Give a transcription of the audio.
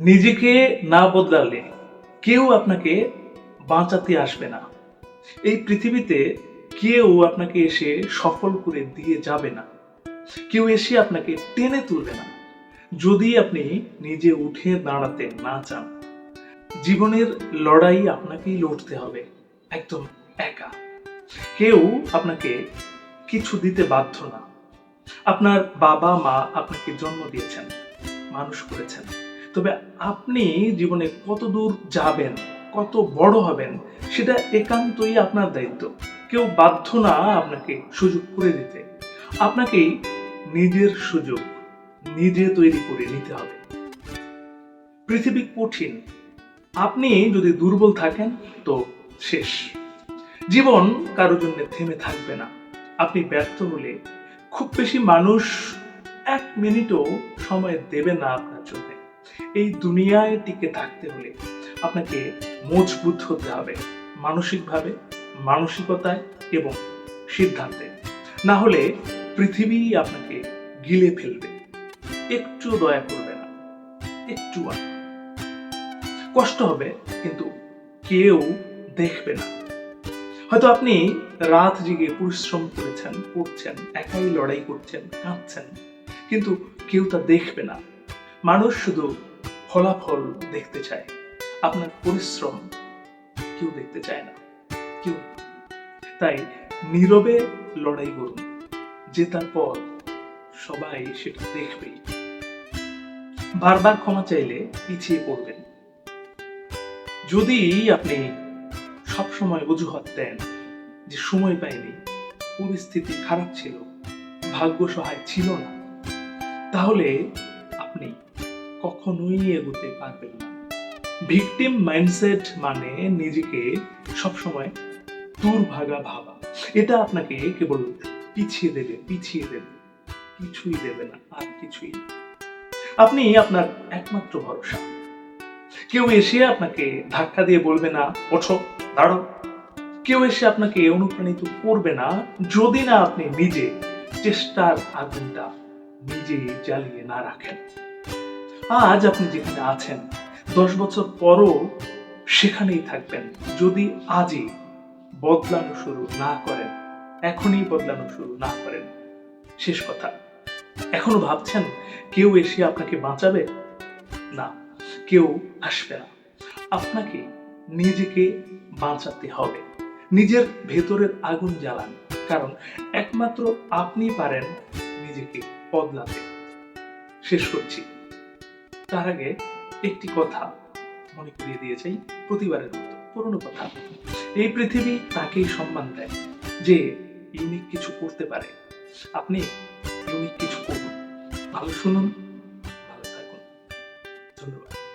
নিজেকে না বদলালে কেউ আপনাকে বাঁচাতে আসবে না। এই পৃথিবীতে কেউ আপনাকে এসে সফল করে দিয়ে যাবে না। কেউ এসে আপনাকে টেনে তুলবে না। যদি আপনি নিজে উঠে দাঁড়াতে না চান, জীবনের লড়াই আপনাকেই লড়তে হবে, একদম একা। কেউ আপনাকে কিছু দিতে বাধ্য না। আপনার বাবা মা আপনাকে জন্ম দিয়েছেন, মানুষ করেছেন। তবে আপনি জীবনে কত দূর যাবেন, কত বড় হবেন, সেটা একান্তই আপনার দায়িত্ব। কেউ বাধ্য না আপনাকে সুযোগ করে দিতে। আপনাকেই নিজের সুযোগ নিজে তৈরি করে নিতে হবে। পৃথিবী কঠিন। আপনি যদি দুর্বল থাকেন, তো শেষ। জীবন কারও জন্য থেমে থাকবে না। আপনি ব্যর্থ হলে খুব বেশি মানুষ এক মিনিটও সময় দেবে না আপনার জন্য। এই দুনিয়ায় টিকে থাকতে হলে আপনাকে মজবুত হতে হবে মানসিকভাবে, মানসিকতায় এবং সিদ্ধান্তে। না হলে পৃথিবী আপনাকে গিলে ফেলবে। একটু দয়া করবে না, একটু কষ্ট হবে, কিন্তু কেউ দেখবে না। হয়তো আপনি রাত জেগে পরিশ্রম করেছেন, করছেন, একাই লড়াই করছেন, কাঁদছেন, কিন্তু কেউ তা দেখবে না। মানুষ শুধু ফলাফল দেখতে চায়। আপনার পরিশ্রম কেউ দেখতে চায় না। কেউ তাই নীরবে লড়াই করুন। জেতার পর সবাই সেটা দেখবেই। বারবার ক্ষমা চাইলে পিছিয়ে পড়বেন। যদি আপনি সবসময় অজুহাত দেন যে সময় পাইনি, পরিস্থিতি খারাপ ছিল, ভাগ্য সহায় ছিল না, তাহলে কখনোই এগোতে পারবেন না। ভিকটিম মাইন্ডসেট মানে নিজেকে সবসময় দুর্ভাগা ভাবা। এটা আপনাকে কেবল পিছিয়ে দেবে পিছিয়ে দেবে। কিছুই দেবে না, আর কিছুই আপনি আপনার একমাত্র ভরসা। কেউ এসে আপনাকে ধাক্কা দিয়ে বলবে না, ওঠো, দাঁড়াও। কেউ এসে আপনাকে অনুপ্রাণিত করবে না, যদি না আপনি নিজে চেষ্টার আগুনটা নিজেই জ্বালিয়ে না রাখেন। আজ আপনি যেখানে আছেন, দশ বছর পরও সেখানেই থাকবেন। যদি আজই বদলানো শুরু না করেন, এখনই বদলানো শুরু না করেন, শেষ কথা। এখনও ভাবছেন কেউ এসে আপনাকে বাঁচাবে? না, কেউ আসবে না। আপনাকে নিজেকে বাঁচাতে হবে। নিজের ভেতরের আগুন জ্বালান, কারণ একমাত্র আপনি পারেন নিজেকে বদলাতে। শেষ করছি। তার আগে একটি কথা মনে করিয়ে দিয়ে চাই প্রতিবারের মতো, পুরনো কথা। এই পৃথিবী তাকেই সম্মান দেয় যে ইউনিক কিছু করতে পারে। আপনি ইউনিক কিছু করুন। ভালো শুনুন, ভালো থাকুন। ধন্যবাদ।